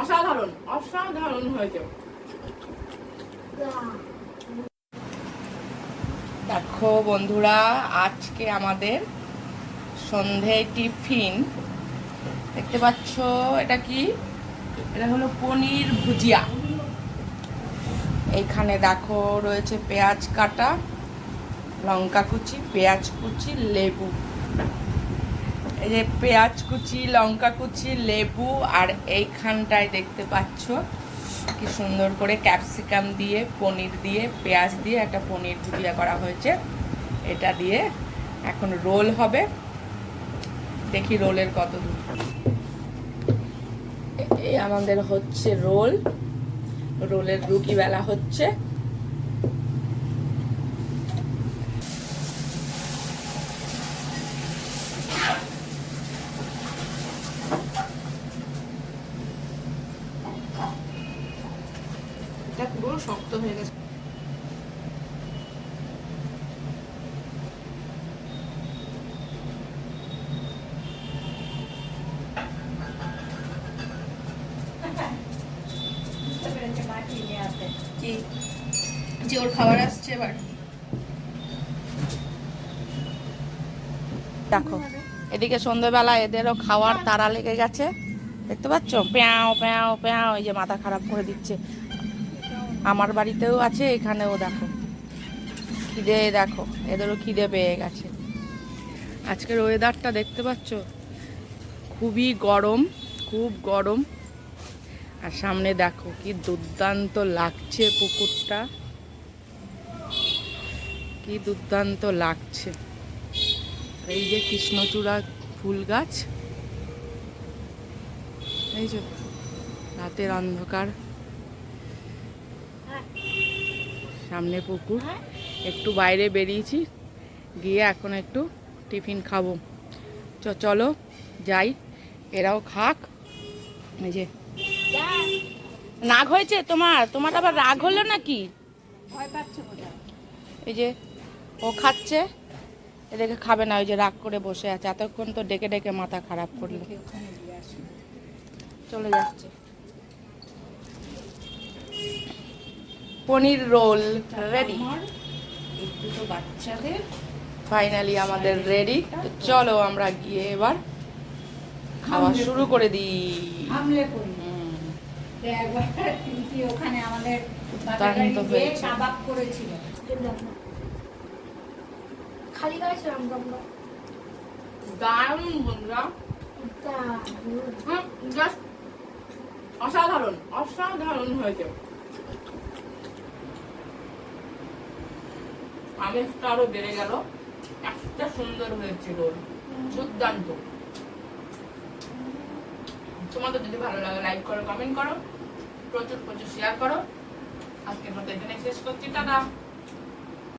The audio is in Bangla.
অসাধারণ অসাধারণ হয়েছে। দেখো বন্ধুরা, আজকে আমাদের সন্ধে টিফিন। দেখতে পাচ্ছ, এটা কি? এটা হলো পনির ভুজিয়া। এইখানে দেখো, রয়েছে পেঁয়াজ কাটা, লঙ্কা কুচি, পেঁয়াজ কুচি, লেবু। এই যে পেঁয়াজ কুচি, লঙ্কা কুচি, লেবু আর এইখানটায় দেখতে পাচ্ছ কি সুন্দর করে ক্যাপসিকাম দিয়ে, পনির দিয়ে, পেঁয়াজ দিয়ে একটা পনির ভুজিয়া করা হয়েছে। এটা দিয়ে এখন রোল হবে। দেখি রোলের কত দূর। এই আমাদের হচ্ছে রোল। রোলের রুটি বেলা হচ্ছে। এটা পুরো শক্ত হয়ে গেছে। যে ওর খাবার আসছে এবার। দেখো এদিকে সন্ধ্যেবেলা এদেরও খাওয়ার তারা লেগে গেছে। দেখতে পাচ্ছ? প্যাও প্যাও প্যাও এই যে মাথা খারাপ করে দিচ্ছে। আমার বাড়িতেও আছে, এখানেও দেখো। খিদে, দেখো, এদেরও খিদে পেয়ে গেছে। আজকের ওয়েদারটা দেখতে পাচ্ছ? খুবই গরম, খুব গরম। আর সামনে দেখো, কি দুর্দান্ত লাগছে পুকুরটা। কি দুর্দান্ত লাগছে। এই যে কৃষ্ণচূড়া ফুল গাছ। এই যে, রাতের অন্ধকার। সামনে পুকুর। একটু বাইরে বেরিয়েছি গিয়ে এখন একটু টিফিন খাব। চ চলো যাই এরাও খাক। এই যে। রাগ হয়েছে তোমার? তোমার আবার রাগ হলো নাকি? এই যে ও খাচ্ছে এদেরকে খাবে না ওই যে রাগ করে বসে আছে। এতক্ষণ তো ডেকে ডেকে মাথা খারাপ করল। চলে যাচ্ছে। পনির রোল রেডি দুটো বাচ্চাদের। ফাইনালি আমাদের রেডি তো চলো আমরা গিয়ে এবার খাওয়া শুরু করে দিই। হামলে করি একবার ওখানে আমাদের বাপের দুর্দান্ত বাড়ি গিয়ে হয়েছে। কাবাব করেছিল। খালি গায়ে ছিলাম আমরা দারুণ বন্ধুরা। দারুণ। হুম, just অসাধারণ অসাধারণ হয়েছে। আমেজটা আরও বেড়ে গেল। একটা সুন্দর হয়েছিল। দুর্দান্ত। তোমাদের যদি ভালো লাগে লাইক করো কমেন্ট করো। প্রচুর প্রচুর শেয়ার করো। আজকের মতো এখানে শেষ করছি। টাটা!